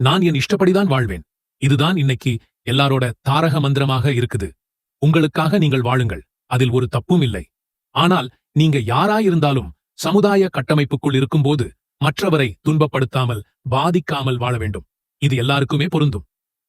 நான் என் இஷ்டப்படிதான் வாழ்வேன். இதுதான் இன்னைக்கு எல்லாரோட தாரக மந்திரமாக இருக்குது. உங்களுக்காக நீங்கள் வாழுங்கள். அதில் ஒரு தப்பும் இல்லை. ஆனால் நீங்க யாராயிருந்தாலும் சமுதாய கட்டமைப்புக்குள் இருக்கும்போது மற்றவரை துன்பப்படுத்தாமல் பாதிக்காமல் வாழ வேண்டும். இது எல்லாருக்குமே பொருந்தும்.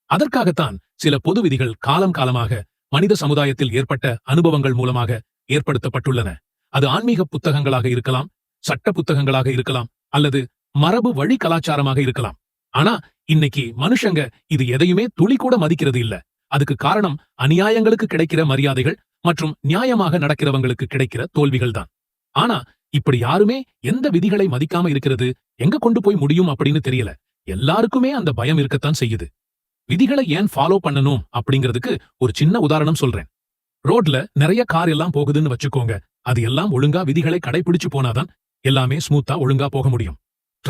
அதற்காகத்தான் சில பொது விதிகள் காலம் காலமாக மனித சமுதாயத்தில் ஏற்பட்ட அனுபவங்கள் மூலமாக ஏற்படுத்தப்பட்டுள்ளன. அது ஆன்மீக புத்தகங்களாக இருக்கலாம் சட்ட புத்தகங்களாக இருக்கலாம் அல்லது மரபு வழி கலாச்சாரமாக இருக்கலாம். ஆனா இன்னைக்கு மனுஷங்க இது எதையுமே துளி கூட மதிக்கிறது இல்ல. அதுக்கு காரணம் அநியாயங்களுக்கு கிடைக்கிற மரியாதைகள் மற்றும் நியாயமாக நடக்கிறவங்களுக்கு கிடைக்கிற தோல்விகள் தான். ஆனா இப்படி யாருமே எந்த விதிகளை மதிக்காம இருக்கிறது? எங்க கொண்டு போய் முடியும் அப்படின்னு தெரியல. எல்லாருக்குமே அந்த பயம் இருக்கத்தான் செய்யுது. விதிகளை ஏன் ஃபாலோ பண்ணணும் அப்படிங்கிறதுக்கு ஒரு சின்ன உதாரணம் சொல்றேன். ரோட்ல நிறைய கார் எல்லாம் போகுதுன்னு வச்சுக்கோங்க. அது எல்லாம் ஒழுங்கா விதிகளை கடைபிடிச்சு போனாதான் எல்லாமே ஸ்மூத்தா ஒழுங்கா போக முடியும்.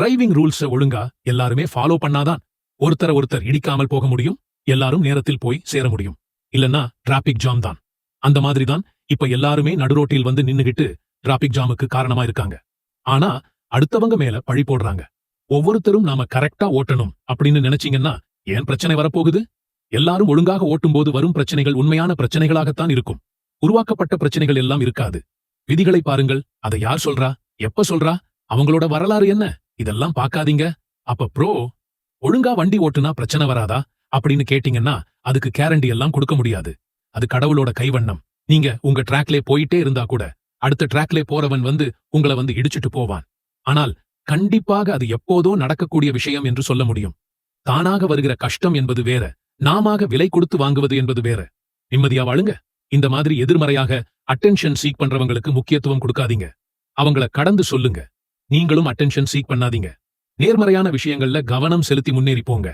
டிரைவிங் ரூல்ஸ் ஒழுங்கா எல்லாருமே ஃபாலோ பண்ணாதான் ஒருத்தர ஒருத்தர் இடிக்காமல் போக முடியும் எல்லாரும் நேரத்தில் போய் சேர முடியும். இல்லன்னா டிராபிக் ஜாம் தான். அந்த மாதிரி தான் இப்ப எல்லாருமே நடுரோட்டில் வந்து நின்னுகிட்டு டிராபிக் ஜாமுக்கு காரணமா இருக்காங்க. ஆனா அடுத்தவங்க மேல பழி போடுறாங்க. ஒவ்வொருத்தரும் நாம கரெக்டா ஓட்டணும் அப்படின்னு நினைச்சீங்கன்னா ஏன் பிரச்சனை வரப்போகுது? எல்லாரும் ஒழுங்காக ஓட்டும்போது வரும் பிரச்சனைகள் உண்மையான பிரச்சனைகளாகத்தான் இருக்கும். உருவாக்கப்பட்ட பிரச்சனைகள் எல்லாம் இருக்காது. விதிகளை பாருங்கள். அதை யார் சொல்றா? எப்ப சொல்றா? அவங்களோட வரலாறு என்ன? இதெல்லாம் பாக்காதீங்க அப்ப ப்ரோ ஒழுங்கா வண்டி ஓட்டுனா பிரச்சனை வராதா? அப்படின்னு கேட்டீங்கன்னா அதுக்கு கேரண்டி எல்லாம் கொடுக்க முடியாது. அது கடவுளோட கைவண்ணம். நீங்க உங்க ட்ராக்லே போயிட்டே இருந்தா கூட அடுத்த ட்ராக்லே போறவன் வந்து உங்களை வந்து இடிச்சிட்டு போவான். ஆனால் கண்டிப்பாக அது எப்போதோ நடக்கக்கூடிய விஷயம் என்று சொல்ல முடியும். தானாக வருகிற கஷ்டம் என்பது வேற. நாமாக விலை கொடுத்து வாங்குவது என்பது வேற. நிம்மதியா வாழுங்க. இந்த மாதிரி எதிர்மறையாக அட்டென்ஷன் சீக் பண்றவங்களுக்கு முக்கியத்துவம் கொடுக்காதீங்க. அவங்கள கடந்து சொல்லுங்க. நீங்களும் அட்டென்ஷன் சீக் பண்ணாதீங்க. நேர்மறையான விஷயங்கள்ல கவனம் செலுத்தி முன்னேறி போங்க.